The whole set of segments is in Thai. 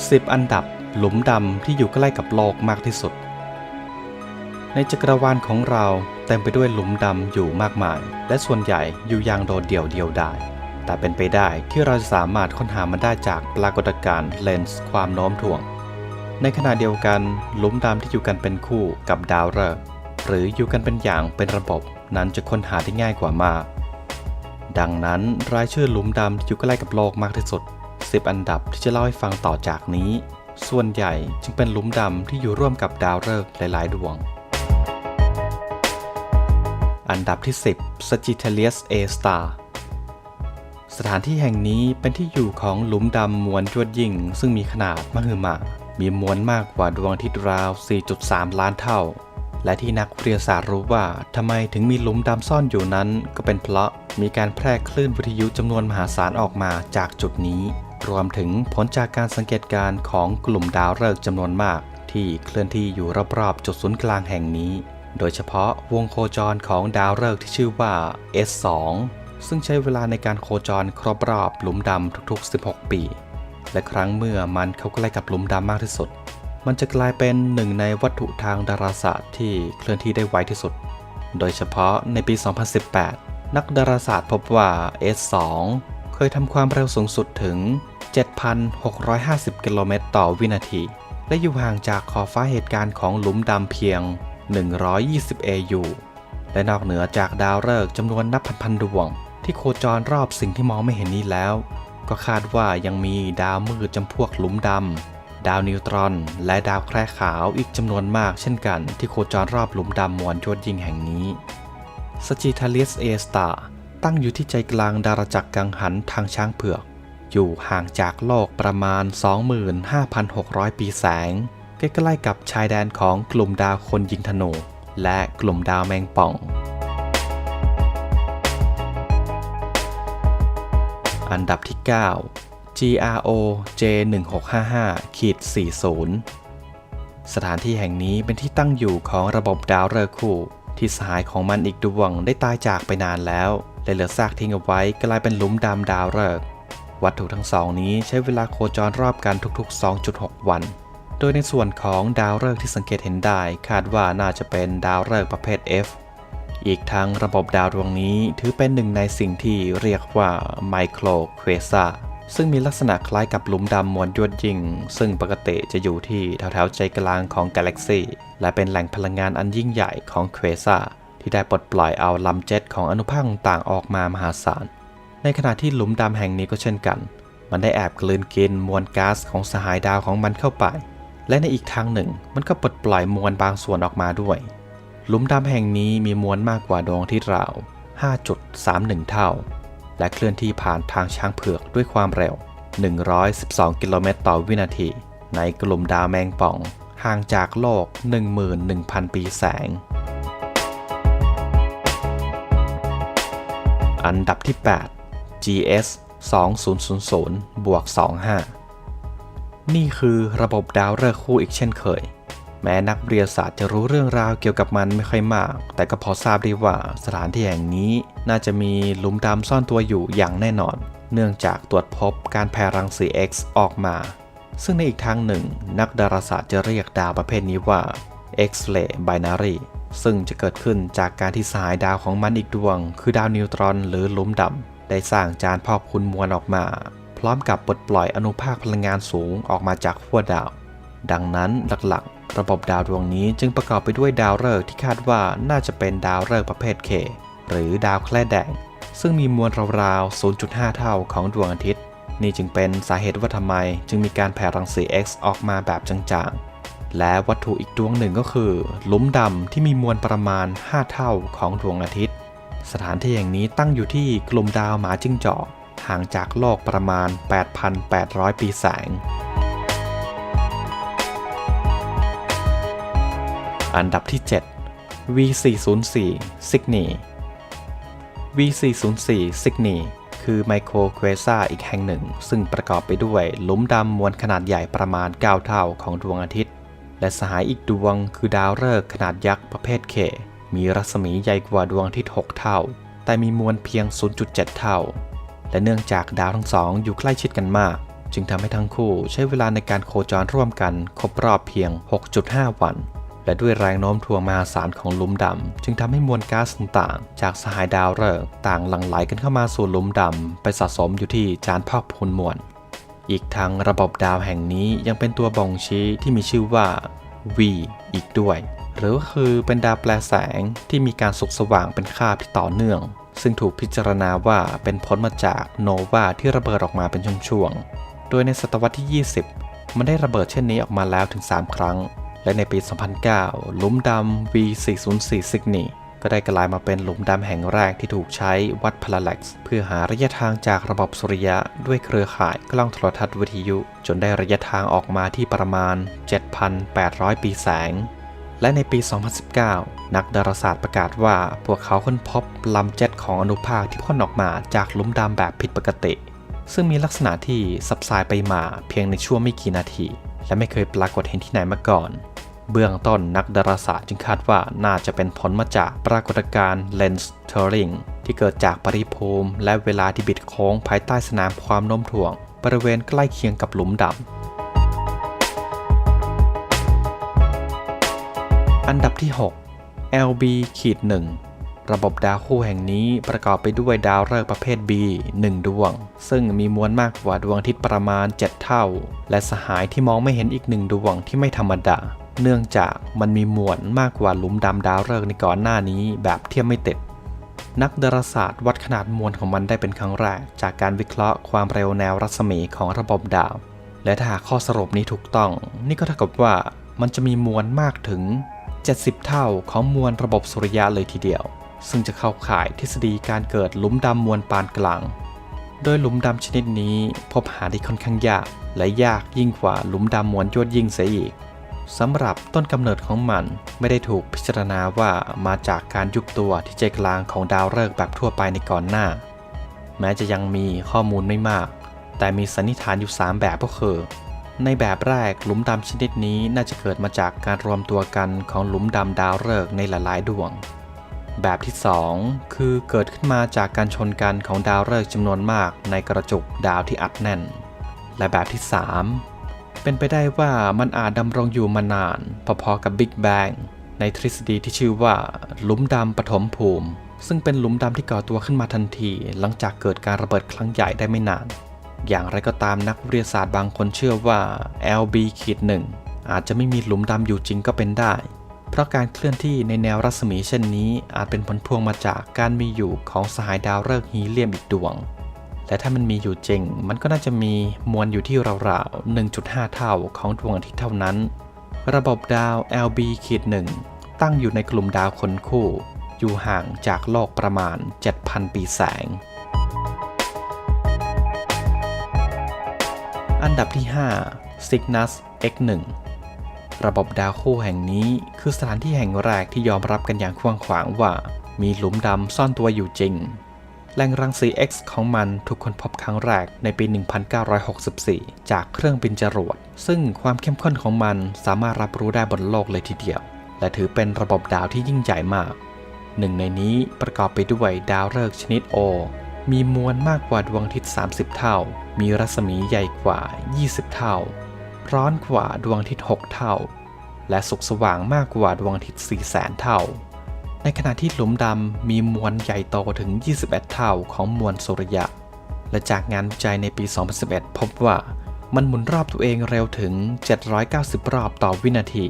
10 อันดับหลุมดำที่อยู่ใกล้กับโลกมากที่สุด ในจักรวาลของเราเต็มไปด้วยหลุมดำอยู่มากมาย และส่วนใหญ่อยู่อย่างโดดเดี่ยวเดียวดายแต่เป็นไปได้ที่เราจะสามารถค้นหามันได้จากปรากฏการณ์เลนส์ความโน้มถ่วง ในขณะเดียวกันหลุมดำที่อยู่กันเป็นคู่กับดาวฤกษ์หรืออยู่กันเป็นอย่างเป็นระบบนั้นจะค้นหาได้ง่ายกว่ามาก ดังนั้นรายชื่อหลุมดำที่อยู่ใกล้กับโลกมากที่สุด 10 อันดับที่จะเล่าให้ฟังต่อจากนี้ ส่วนใหญ่จึงเป็นหลุมดำที่อยู่ร่วมกับดาวฤกษ์หลาย ๆ ดวง อันดับที่ 10 Sagittarius A Star สถานที่แห่งนี้เป็นที่อยู่ของหลุมดำมวลยวดยิ่ง ซึ่งมีขนาดมหึมามีมวลมากกว่าดวงอาทิตย์ราว 4.3 ล้านเท่า และที่นักวิทยาศาสตร์รู้ว่าทำไมถึงมีหลุมดำซ่อนอยู่นั้น ก็เป็นเพราะมีการแพร่คลื่นวิทยุจำนวนมหาศาลออกมาจากจุดนี้ รวมถึงผลจากการสังเกตการณ์ของกลุ่มดาวฤกษ์จำนวนมาก ที่เคลื่อนที่อยู่รอบๆจุดศูนย์กลางแห่งนี้ โดยเฉพาะวงโคจรของดาวฤกษ์ที่ชื่อว่า S2 ซึ่งใช้เวลาในการโคจรครบรอบหลุมดำทุกๆ 16 ปี และครั้งเมื่อมันเข้าใกล้กับหลุมดำมากที่สุด มันจะกลายเป็นหนึ่งในวัตถุทางดาราศาสตร์ที่เคลื่อนที่ได้ไวที่สุด โดยเฉพาะในปี 2018 นักดาราศาสตร์พบว่า S2 เคยทำความเร็วสูงสุดถึง 7,650 กิโลเมตรต่อวินาที และอยู่ห่างจากขอบฟ้าเหตุการณ์ของหลุมดำเพียง 120 AU และนอกเหนือจากดาวฤกษ์จำนวนนับพันๆดวง ที่โคจรรอบสิ่งที่มองไม่เห็นนี้แล้ว ก็คาดว่ายังมีดาวมืดจำพวกหลุมดำ ดาวนิวตรอน และดาวแคร่ขาวอีกจำนวนมากเช่นกัน ที่โคจรรอบหลุมดำมวลยวดยิ่งแห่งนี้ Sagittarius A Star ตั้งอยู่ที่ใจกลางดาราจักรกังหันทางช้างเผือก อยู่ห่างจากโลกประมาณ 25,600 ปีแสง ใกล้ๆกับชายแดนของกลุ่มดาวคนยิงธนู และกลุ่มดาวแมงป่องอันดับที่ 9 GRO J1655 ขีด40 สถานที่แห่งนี้เป็นที่ตั้งอยู่ของระบบดาวฤกษ์คู่ ที่สหายของมันอีกดวงได้ตายจากไปนานแล้วและเหลือซากทิ้งเอาไว้กลายเป็นหลุมดำดาวฤกษ์ วัตถุทั้งสองนี้ใช้เวลาโคจรรอบกันทุกๆ 2.6 วัน โดยในส่วนของดาวฤกษ์ที่สังเกตเห็นได้คาดว่าน่าจะเป็นดาวฤกษ์ประเภท F อีกทั้งระบบดาวดวงนี้ถือเป็นหนึ่งในสิ่งที่เรียกว่าไมโครเควซาซึ่งมีลักษณะคล้ายกับหลุมดำมวลยวดยิ่งซึ่งปกติจะอยู่ที่แถวๆใจกลางของกาแล็กซีและเป็นแหล่งพลังงานอันยิ่งใหญ่ของเควซาที่ได้ปลดปล่อยเอาลำเจ็ตของอนุภาคต่างๆออกมามหาศาล ในขณะที่หลุมดำแห่งนี้ก็เช่นกัน มันได้แอบกลืนกินมวลก๊าซของสหายดาวของมันเข้าไป และในอีกทางหนึ่งมันก็ปลดปล่อยมวลบางส่วนออกมาด้วย หลุมดำแห่งนี้มีมวลมากกว่าดวงอาทิตย์ราว 5.31 เท่า และเคลื่อนที่ผ่านทางช้างเผือกด้วยความเร็ว 112 กิโลเมตรต่อวินาที ในกลุ่มดาวแมงป่อง ห่างจากโลก 11,000 ปีแสงอันดับที่ 8 GS 2000บวก25 นี่คือระบบดาวฤกษ์คู่อีกเช่นเคย แม้นักวิทยาศาสตร์จะรู้เรื่องราวเกี่ยวกับมันไม่ค่อยมาก แต่ก็พอทราบได้ว่าสถานที่แห่งนี้น่าจะมีหลุมดำซ่อนตัวอยู่อย่างแน่นอน เนื่องจากตรวจพบการแผ่รังสี X ออกมา ซึ่งในอีกทางหนึ่ง นักดาราศาสตร์จะเรียกดาวประเภทนี้ว่า X-ray binary ซึ่งจะเกิดขึ้นจากการที่สายดาวของมันอีกดวง คือดาวนิวตรอนหรือหลุมดำ ได้สร้างจานพอกพุนมวลออกมา พร้อมกับปลดปล่อยอนุภาคพลังงานสูงออกมาจากขั้วดาว ดังนั้นหลักๆ ระบบดาวดวงนี้จึงประกอบไปด้วยดาวฤกษ์ที่คาดว่าน่าจะเป็นดาวฤกษ์ประเภท K หรือดาวแคร่แดง ซึ่งมีมวลราวๆ 0.5 เท่าของดวงอาทิตย์ นี่จึงเป็นสาเหตุว่าทำไมจึงมีการแผ่รังสี X ออกมาแบบจางๆ และวัตถุอีกดวงหนึ่งก็คือหลุมดำที่มีมวลประมาณ 5 เท่าของดวงอาทิตย์ สถานที่แห่งนี้ตั้งอยู่ที่กลุ่มดาวหมาจิ้งจอกห่างจากโลกประมาณ 8,800 ปีแสง อันดับที่ 7 V404 Cygni V404 Cygni คือไมโครเควซ่าอีกแห่งหนึ่ง ซึ่งประกอบไปด้วยหลุมดำมวลขนาดใหญ่ประมาณ 9 เท่าของดวงอาทิตย์ และสหายอีกดวงคือดาวฤกษ์ขนาดยักษ์ประเภทเค มีรัศมีใหญ่กว่าดวงอาทิตย์ 6 เท่า แต่มีมวลเพียง 0.7 เท่า และเนื่องจากดาวทั้งสองอยู่ใกล้ชิดกันมาก จึงทำให้ทั้งคู่ใช้เวลาในการโคจรร่วมกันครบรอบเพียง 6.5 วัน และด้วยแรงโน้มถ่วงมหาศาลของหลุมดำจึงทำให้มวลก๊าซต่างๆ จากสหายดาวฤกษ์ต่างหลั่งไหลกันเข้ามาสู่หลุมดำไปสะสมอยู่ที่จานพอกพูนมวลอีกทั้งระบบดาวแห่งนี้ยังเป็นตัวบ่งชี้ที่มีชื่อว่า V อีกด้วย หรือคือเป็นดาวแปลแสงที่มีการสุกสว่างเป็นคาบที่ต่อเนื่อง ซึ่งถูกพิจารณาว่าเป็นผลมาจากโนวาที่ระเบิดออกมาเป็นช่วงๆ โดยในศตวรรษที่ 20 มันได้ระเบิดเช่นนี้ออกมาแล้วถึง 3 ครั้ง และในปี 2009 หลุมดำ V404 ซิกนีก็ได้กลายมาเป็นหลุมดำแห่งแรกที่ถูกใช้วัดพลาเล็กซ์เพื่อหาระยะทางจากระบบสุริยะด้วยเครือข่ายกล้องโทรทัศน์วิทยุ จนได้ระยะทางออกมาที่ประมาณ 7,800 ปีแสง และในปี 2019 นักดาราศาสตร์ประกาศว่า พวกเขาค้นพบลำเจ็ตของอนุภาคที่พ่นออกมาจากหลุมดำแบบผิดปกติ ซึ่งมีลักษณะที่ซับซ้ายไปมาเพียงในช่วงไม่กี่นาที และไม่เคยปรากฏเห็นที่ไหนมาก่อน เบื้องต้นนักดาราศาสตร์จึงคาดว่าน่าจะเป็นผลมาจากปรากฏการณ์เลนส์เทอริงที่เกิดจากปริภูมิ และเวลาที่บิดโค้งภายใต้สนามความโน้มถ่วง บริเวณใกล้เคียงกับหลุมดำ อันดับที่ 6 LB ขีด1ระบบดาวคู่แห่งนี้ประกอบไปด้วยดาวฤกษ์ประเภท B 1 ดวง ซึ่งมีมวลมากกว่าดวงอาทิตย์ประมาณ 7 เท่า และสหายที่มองไม่เห็นอีกหนึ่งดวงที่ไม่ธรรมดา เนื่องจากมันมีมวลมากกว่าหลุมดำดาวฤกษ์ในก่อนหน้านี้แบบเทียบไม่ติดนักดาราศาสตร์วัดขนาดมวลของมันได้เป็นครั้งแรก จากการวิเคราะห์ความเร็วแนวรัศมีของระบบดาว และถ้าข้อสรุปนี้ถูกต้อง นี่ก็เท่ากับว่ามันจะมีมวลมากถึง 70 เท่าของมวลระบบสุริยะเลยทีเดียว ซึ่งจะเข้าข่ายทฤษฎีการเกิดหลุมดำมวลปานกลาง โดยหลุมดำชนิดนี้พบหาได้ค่อนข้างยากและยากยิ่งกว่าหลุมดำมวลยวดยิ่งเสียอีกสำหรับต้นกำเนิดของมันไม่ได้ถูกพิจารณาว่ามาจากการยุบตัวที่ใจกลางของดาวฤกษ์แบบทั่วไปในก่อนหน้า แม้จะยังมีข้อมูลไม่มาก แต่มีสันนิษฐานอยู่ 3 แบบก็คือ ในแบบแรกหลุมดำชนิดนี้น่าจะเกิดมาจากการรวมตัวกันของหลุมดำดาวฤกษ์ในหลายๆ ดวง แบบที่ 2 คือเกิดขึ้นมาจากการชนกันของดาวฤกษ์จำนวนมากในกระจุกดาวที่อัดแน่น และแบบที่ 3 เป็นไปได้ว่ามันอาจดำรงอยู่มานานพอๆกับบิ๊กแบงในทฤษฎีที่ชื่อว่าหลุมดำปฐมภูมิ ซึ่งเป็นหลุมดำที่ก่อตัวขึ้นมาทันที หลังจากเกิดการระเบิดครั้งใหญ่ได้ไม่นาน อย่างไรก็ตามนักวิทยาศาสตร์บางคนเชื่อว่า LB ขีดหนึ่งอาจจะไม่มีหลุมดำอยู่จริงก็เป็นได้ เพราะการเคลื่อนที่ในแนวรัศมีเช่นนี้ อาจเป็นผลพวงมาจากการมีอยู่ของสหายดาวฤกษ์ฮีเลียมอีกดวง และถ้ามันมีอยู่จริง มันก็น่าจะมีมวลอยู่ที่ราวๆ 1.5 เท่าของดวงอาทิตย์เท่านั้น ระบบดาว LB ขีดหนึ่งตั้งอยู่ในกลุ่มดาวคนคู่ อยู่ห่างจากโลกประมาณ 7,000 ปีแสง อันดับที่ 5 Cygnus X1 ระบบดาวคู่แห่งนี้คือสถานที่แห่งแรกที่ยอมรับกันอย่างกว้างขวางว่า มีหลุมดำซ่อนตัวอยู่จริงแหล่งรังสี X ของมันถูกค้นพบครั้งแรกในปี 1964 จากเครื่องบินจรวด ซึ่งความเข้มข้นของมันสามารถรับรู้ได้บนโลกเลยทีเดียว และถือเป็นระบบดาวที่ยิ่งใหญ่มาก หนึ่งในนี้ประกอบไปด้วยดาวฤกษ์ชนิด O มีมวลมากกว่าดวงอาทิตย์ 30 เท่า มีรัศมีใหญ่กว่า 20 เท่า ร้อนกว่าดวงอาทิตย์ 6 เท่า และสุกสว่างมากกว่าดวงอาทิตย์4แสนเท่า ในขณะที่หลุมดำมีมวลใหญ่โตถึง 21 เท่าของมวลสุริยะ และจากงานวิจัยในปี 2011 พบว่ามันหมุนรอบตัวเองเร็วถึง 790 รอบต่อวินาที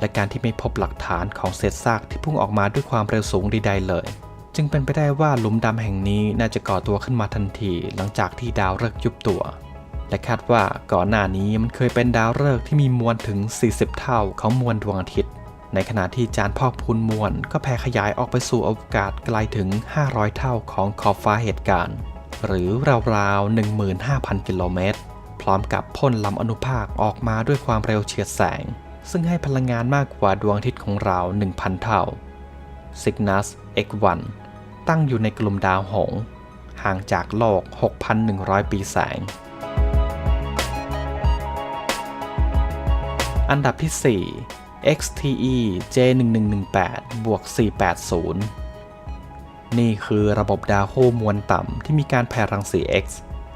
และการที่ไม่พบหลักฐานของเศษซากที่พุ่งออกมาด้วยความเร็วสูงใดๆเลย จึงเป็นไปได้ว่าหลุมดำแห่งนี้น่าจะก่อตัวขึ้นมาทันทีหลังจากที่ดาวฤกษ์ยุบตัว และคาดว่าก่อนหน้านี้มันเคยเป็นดาวฤกษ์ที่มีมวลถึง 40 เท่าของมวลดวงอาทิตย์ ในขณะที่จานพอกพูนมวลก็แผ่ขยายออกไปสู่อวกาศไกลถึง 500 เท่าของขอบฟ้าเหตุการณ์ หรือราวๆ 15,000 กิโลเมตร พร้อมกับพ่นลำอนุภาคออกมาด้วยความเร็วเฉียดแสง ซึ่งให้พลังงานมากกว่าดวงอาทิตย์ของเรา 1,000 เท่า Cygnus X1 ตั้งอยู่ในกลุ่มดาวหงส์ห่างจากโลก 6,100 ปีแสง อันดับที่ 4 XTE J1118 บวก480 นี่คือระบบดาวคู่มวลต่ำที่มีการแผ่รังสี X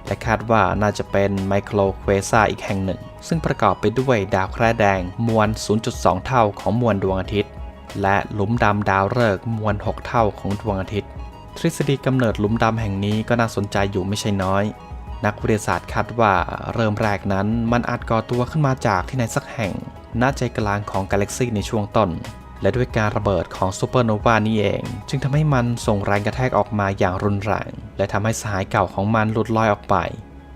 และคาดว่าน่าจะเป็นไมโครเควซ่าอีกแห่งหนึ่ง ซึ่งประกอบไปด้วยดาวแคระแดงมวล 0.2 เท่าของมวลดวงอาทิตย์ และหลุมดำดาวฤกษ์มวล 6 เท่าของดวงอาทิตย์ ทฤษฎีกำเนิดหลุมดำแห่งนี้ก็น่าสนใจอยู่ไม่ใช่น้อย นักวิทยาศาสตร์คาดว่าเริ่มแรกนั้นมันอาจก่อตัวขึ้นมาจากที่ไหนสักแห่งณใจกลางของกาแล็กซีในช่วงต้น และด้วยการระเบิดของซูเปอร์โนวานี่เอง จึงทำให้มันส่งแรงกระแทกออกมาอย่างรุนแรง และทำให้สหายเก่าของมันหลุดลอยออกไป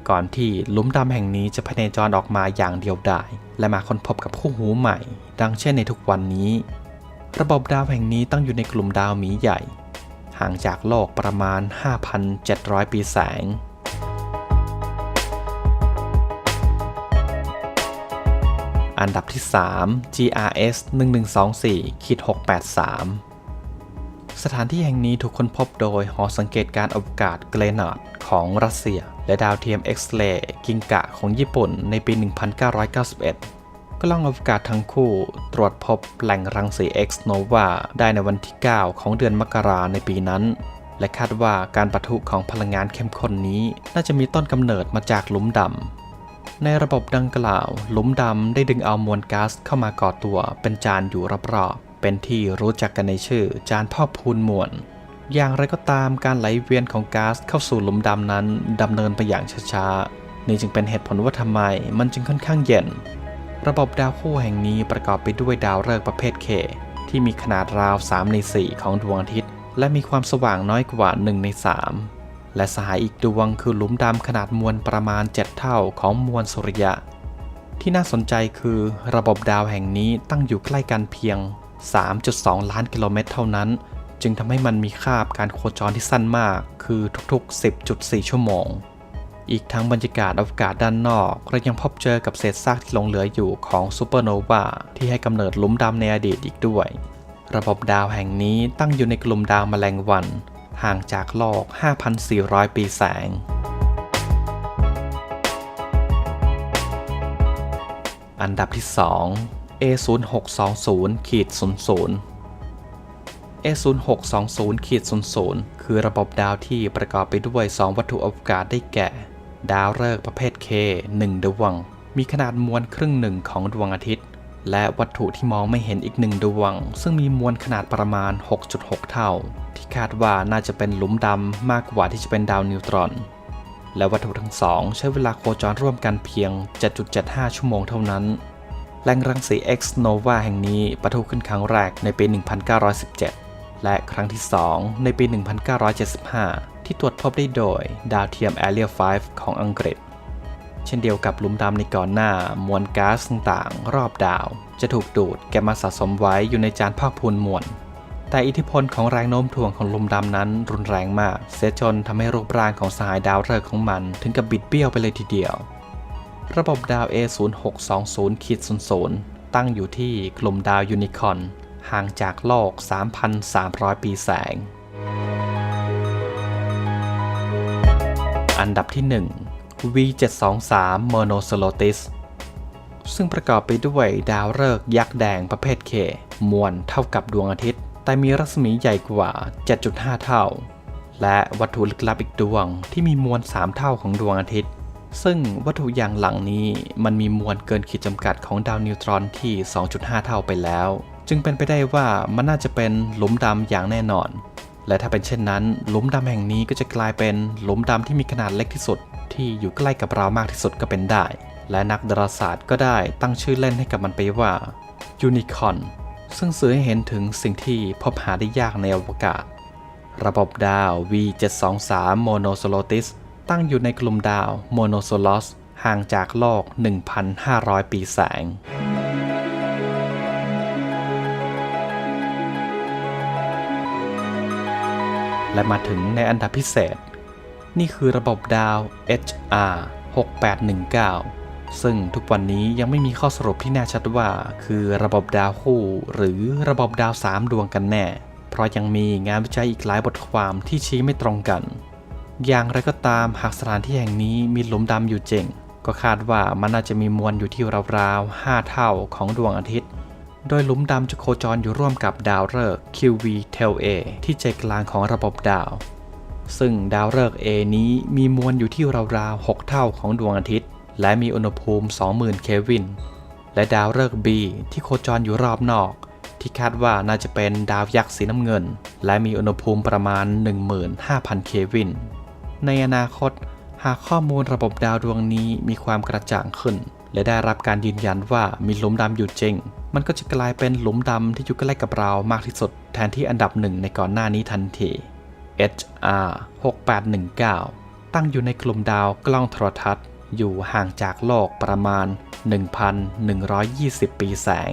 ก่อนที่ลุมดำแห่งนี้จะพเนจรออกมาอย่างเดียวดายและมาค้นพบกับคู่หูใหม่ ดังเช่นในทุกวันนี้ ระบบดาวแห่งนี้ตั้งอยู่ในกลุ่มดาวหมีใหญ่ ห่างจากโลกประมาณ 5,700 ปีแสงอันดับที่ 3 GRS 1124ขีด683 สถานที่แห่งนี้ถูกค้นพบโดยหอสังเกตการอวกาศเกรนาดของรัสเซีย และดาวเทียมเอ็กซ์เรย์กิงกะของญี่ปุ่นในปี 1991 กล้องอวกาศทั้งคู่ตรวจพบแหล่งรังสี X nova ได้ในวันที่ 9 ของเดือนมกราในปีนั้น และคาดว่าการปะทุของพลังงานเข้มข้นนี้ น่าจะมีต้นกำเนิดมาจากหลุมดำ ในระบบดังกล่าว หลุมดำได้ดึงเอามวลก๊าซเข้ามาก่อตัวเป็นจานอยู่รอบๆ เป็นที่รู้จักกันในชื่อจานพ่อพูนมวลอย่างไรก็ตามการไหลเวียนของก๊าซเข้าสู่หลุมดำนั้นดำเนินไปอย่างช้าๆ นี่จึงเป็นเหตุผลว่าทำไมมันจึงค่อนข้างเย็น ระบบดาวคู่แห่งนี้ประกอบไปด้วยดาวฤกษ์ประเภทเคที่มีขนาดราว 3 ใน 4 ของดวงอาทิตย์ และมีความสว่างน้อยกว่า 1 ใน 3 และสหายอีกดวงคือหลุมดำขนาดมวลประมาณ 7 เท่าของมวลสุริยะ ที่น่าสนใจคือระบบดาวแห่งนี้ตั้งอยู่ใกล้กันเพียง 3.2 ล้านกิโลเมตรเท่านั้น จึงทำให้มันมีคาบการโคจรที่สั้นมาก คือทุกๆ 10.4 ชั่วโมง อีกทั้งบรรยากาศอวกาศด้านนอกเรายังพบเจอกับเศษซากที่หลงเหลืออยู่ของซูเปอร์โนวาที่ให้กำเนิดหลุมดำในอดีตอีกด้วย ระบบดาวแห่งนี้ตั้งอยู่ในกลุ่มดาวแมลงวัน ห่างจากโลก 5,400 ปีแสง อันดับที่ 2 A0620 ขีด00 A0620 ขีด00 คือระบบดาวที่ประกอบไปด้วย 2 วัตถุอวกาศได้แก่ ดาวฤกษ์ประเภท K 1ดวง มีขนาดมวลครึ่งหนึ่งของดวงอาทิตย์ และวัตถุที่มองไม่เห็นอีกหนึ่งดวง ซึ่งมีมวลขนาดประมาณ 6.6 เท่า ที่คาดว่าน่าจะเป็นหลุมดำมากกว่าที่จะเป็นดาวนิวตรอน และวัตถุทั้งสองใช้เวลาโคจรร่วมกันเพียง 7.75 ชั่วโมงเท่านั้นแหล่งรังสี X nova แห่งนี้ปะทุขึ้นครั้งแรกในปี 1917 และครั้งที่ 2 ในปี 1975 ที่ตรวจพบได้โดยดาวเทียม Area 5 ของอังกฤษ เช่นเดียวกับหลุมดำในก่อนหน้ามวลก๊าซต่างๆ รอบดาว จะถูกดูดเก็บมาสะสมไว้อยู่ในจานภาคพูนมวลแต่อิทธิพลของแรงโน้มถ่วงของหลุมดำนั้นรุนแรงมาก เสียจนทำให้รูปร่างของสหายดาวฤกษ์ของมันถึงกับบิดเบี้ยวไปเลยทีเดียว ระบบดาว A0620 ขีด00 ตั้งอยู่ที่กลุ่มดาวยูนิคอร์นห่างจากโลก 3,300 ปีแสง อันดับที่ 1 V723 Monocerotis ซึ่งประกอบไปด้วยดาวฤกษ์ยักษ์แดงประเภทเคมวลเท่ากับดวงอาทิตย์ แต่มีรัศมีใหญ่กว่า 7.5 เท่า และวัตถุลึกลับอีกดวงที่มีมวล 3 เท่าของดวงอาทิตย์ ซึ่งวัตถุอย่างหลังนี้มันมีมวลเกินขีดจำกัดของดาวนิวตรอนที่ 2.5 เท่าไปแล้ว จึงเป็นไปได้ว่ามันน่าจะเป็นหลุมดำอย่างแน่นอน และถ้าเป็นเช่นนั้นหลุมดำแห่งนี้ก็จะกลายเป็นหลุมดำที่มีขนาดเล็กที่สุด ที่อยู่ใกล้กับเรามากที่สุดก็เป็นได้ และนักดาราศาสตร์ก็ได้ตั้งชื่อเล่นให้กับมันไปว่ายูนิคอนซึ่งสื่อให้เห็นถึงสิ่งที่พบหาได้ยากในอวกาศ ระบบดาว V723 Monocerotis ตั้งอยู่ในกลุ่มดาว Monoceros ห่างจากโลก 1,500 ปีแสง และมาถึงในอันดับพิเศษ นี่คือระบบดาว HR 6819 ซึ่งทุกวันนี้ยังไม่มีข้อสรุปที่แน่ชัดว่า คือระบบดาวคู่ หรือระบบดาว 3 ดวงกันแน่ เพราะยังมีงานวิจัยอีกหลายบทความที่ชี้ไม่ตรงกัน อย่างไรก็ตามหากสถานที่แห่งนี้มีหลุมดำอยู่จริง ก็คาดว่ามันน่าจะมีมวลอยู่ที่ราวๆ5เท่าของดวงอาทิตย์ โดยหลุมดำจะโคจรอยู่ร่วมกับดาวฤกษ์ QV Tel A ที่ใจกลางของระบบดาว ซึ่งดาวฤกษ์ A นี้มีมวลอยู่ที่ราวๆ 6 เท่าของดวงอาทิตย์ และมีอุณหภูมิ 20,000 เควิน และดาวฤกษ์ B ที่โคจรอยู่รอบนอก ที่คาดว่าน่าจะเป็นดาวยักษ์สีน้ำเงิน และมีอุณหภูมิประมาณ 15,000 เควิน ในอนาคต หากข้อมูลระบบดาวดวงนี้มีความกระจ่างขึ้น และได้รับการยืนยันว่ามีหลุมดำอยู่จริง มันก็จะกลายเป็นหลุมดำที่อยู่ใกล้กับเรามากที่สุด แทนที่อันดับหนึ่งในก่อนหน้านี้ทันที HR 6819 ตั้งอยู่ในกลุ่มดาวกล้องโทรทัศน์ อยู่ห่างจากโลกประมาณ 1,120 ปีแสง